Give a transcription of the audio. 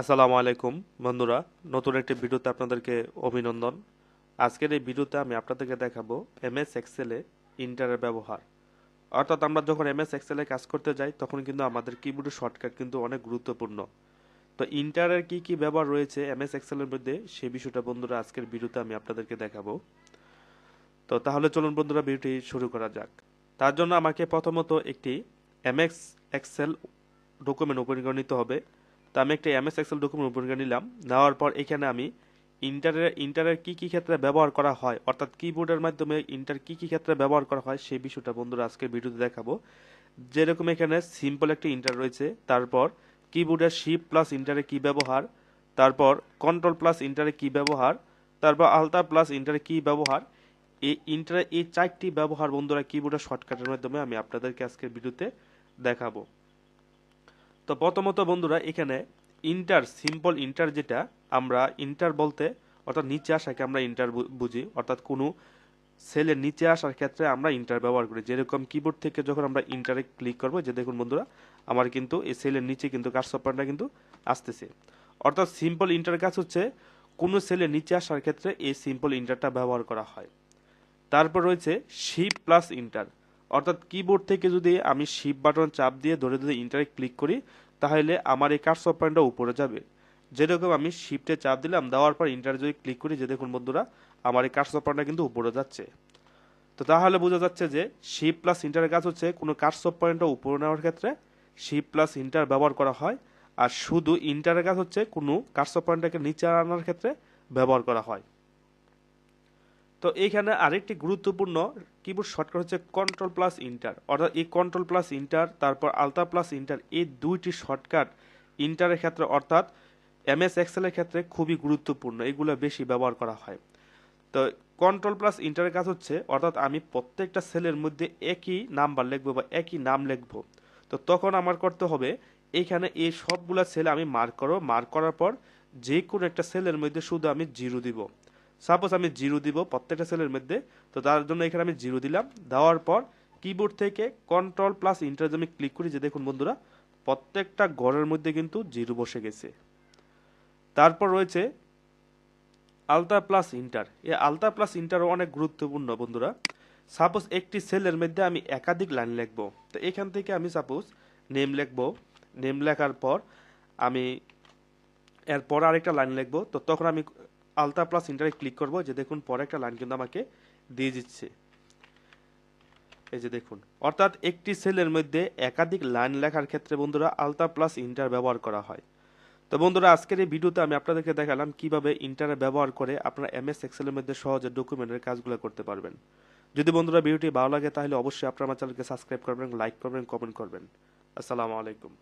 আসসালামু আলাইকুম, বন্ধুরা। নতুন একটি ভিডিওতে আপনাদেরকে অভিনন্দন। আজকের এই ভিডিওতে আমি আপনাদেরকে দেখাবো এমএস এক্সেলে ইন্টারের ব্যবহার। অর্থাৎ আমরা যখন এমএস এক্সেলে কাজ করতে যাই, তখন কিন্তু আমাদের কিবোর্ডের শর্টকাট কিন্তু অনেক গুরুত্বপূর্ণ। তো ইন্টারের কি কি ব্যবহার রয়েছে এমএস এক্সেলের মধ্যে সেই বিষয়টা বন্ধুরা আজকের ভিডিওতে আমি আপনাদেরকে দেখাবো। তো তাহলে চলুন বন্ধুরা ভিডিওটি শুরু করা যাক। তার জন্য আমাকে প্রথমত একটি এমএক্স এক্সেল ডকুমেন্ট ওপেন করে নিতে হবে। আমি একটা এমএস এক্সেল ডকুমেন্ট ওপেন করে নিলাম। নেওয়ার পর এখানে আমি ইন্টারের ইন্টারের কী কী ক্ষেত্রে ব্যবহার করা হয়, অর্থাৎ কিবোর্ডের মাধ্যমে ইন্টার কী কী ক্ষেত্রে ব্যবহার করা হয়, সেই বিষয়টা বন্ধুরা আজকের ভিডিওতে দেখাবো। যেরকম এখানে সিম্পল একটি ইন্টার রয়েছে, তারপর কিবোর্ডের শিপ প্লাস ইন্টারে কী ব্যবহার, তারপর কন্ট্রোল প্লাস ইন্টারে কী ব্যবহার, তারপর আলতা প্লাস ইন্টারে কী ব্যবহার। এই ইন্টারে এই চারটি ব্যবহার বন্ধুরা কিবোর্ডের শর্টকাটের মাধ্যমে আমি আপনাদেরকে আজকের ভিডিওতে দেখাবো। তো প্রথমত বন্ধুরা, এখানে ইন্টার সিম্পল ইন্টার যেটা আমরা ইন্টার বলতে, অর্থাৎ নিচে আসাকে আমরা ইন্টার বুঝি, অর্থাৎ কোনো সেলের নিচে আসার ক্ষেত্রে আমরা ইন্টার ব্যবহার করি। যেরকম কিবোর্ড থেকে যখন আমরা ইন্টারে ক্লিক করব, যে দেখুন বন্ধুরা, আমার কিন্তু এই সেলের নিচে কিন্তু কাজ সফটওয়্যারটা কিন্তু আসতেছে। অর্থাৎ সিম্পল ইন্টার কাজ হচ্ছে, কোনো সেলের নিচে আসার ক্ষেত্রে এই সিম্পল ইন্টারটা ব্যবহার করা হয়। তারপর রয়েছে শিপ প্লাস ইন্টার অর্থাৎ কিবোর্ড থেকে যদি আমি শিপ বাটন চাপ দিয়ে ধরে ধরে ইন্টারে ক্লিক করি, তাহলে আমার এই কার্স পয়েন্টটা উপরে যাবে। যেরকম আমি শিফটে চাপ দিলাম, দেওয়ার পর ইন্টারে যদি ক্লিক করি, যে দেখুন বন্ধুরা, আমার এই কার্স পয়েন্টটা কিন্তু উপরে যাচ্ছে। তো তাহলে বোঝা যাচ্ছে যে শিপ প্লাস ইন্টারের কাজ হচ্ছে কোনো কার্স পয়েন্টটা উপরে নেওয়ার ক্ষেত্রে শিপ প্লাস ইন্টার ব্যবহার করা হয়, আর শুধু ইন্টারের কাজ হচ্ছে কোনো কার্স পয়েন্টটাকে নিচে আনার ক্ষেত্রে ব্যবহার করা হয়। তো এইখানে আরেকটি গুরুত্বপূর্ণ কিবোর্ড শর্টকাট হচ্ছে কন্ট্রোল প্লাস ইন্টার অর্থাৎ এই কন্ট্রোল প্লাস ইন্টার তারপর আলতা প্লাস ইন্টার এই দুইটি শর্টকাট ইন্টারের ক্ষেত্রে, অর্থাৎ এমএস এক্সেলের ক্ষেত্রে খুবই গুরুত্বপূর্ণ, এগুলো বেশি ব্যবহার করা হয়। তো কন্ট্রোল প্লাস ইন্টারের কাজ হচ্ছে, অর্থাৎ আমি প্রত্যেকটা সেলের মধ্যে একই নাম্বার লিখব বা একই নাম লিখব। তো তখন আমার করতে হবে, এইখানে এই সবগুলা সেল আমি মার্ক করো মার্ক করার পর যে কোনো একটা সেলের মধ্যে শুধু আমি জিরো দিব। সাপোজ আমি জিরো দিব প্রত্যেকটা সেলের মধ্যে, তো তার জন্য এখানে আমি জিরো দিলাম। দেওয়ার পর কিবোর্ড থেকে কন্ট্রোল প্লাস ইন্টার আমি ক্লিক করি। যে দেখুন বন্ধুরা, প্রত্যেকটা ঘরের মধ্যে কিন্তু জিরো বসে গেছে। তারপর রয়েছে আলতা প্লাস ইন্টার এই আলতা প্লাস ইন্টারও অনেক গুরুত্বপূর্ণ বন্ধুরা। সাপোজ একটি সেলের মধ্যে আমি একাধিক লাইন লিখব। তো এখান থেকে আমি সাপোজ নেম লিখব। নেম লেখার পর আমি এরপর আরেকটা লাইন লিখব। তো তখন আমি আলতা প্লাস ইন্টারে ক্লিক করব, যে দেখুন পরে একটা লাইন কিন্তু আমাকে দিয়ে দিচ্ছে। এই যে দেখুন, অর্থাৎ একটি সেলের মধ্যে একাধিক লাইন লেখার ক্ষেত্রে বন্ধুরা আলতা প্লাস ইন্টার ব্যবহার করা হয়। তো বন্ধুরা, আজকের এই ভিডিওতে আমি আপনাদেরকে দেখালাম কীভাবে ইন্টারে ব্যবহার করে আপনারা এমএস এক্সেলের মধ্যে সহজে ডকুমেন্টের কাজগুলো করতে পারবেন। যদি বন্ধুরা ভিডিওটি ভালো লাগে, তাহলে অবশ্যই আপনারা আমার চ্যানেলকে সাবস্ক্রাইব করবেন লাইক করবেন কমেন্ট করবেন। আসসালামু আলাইকুম।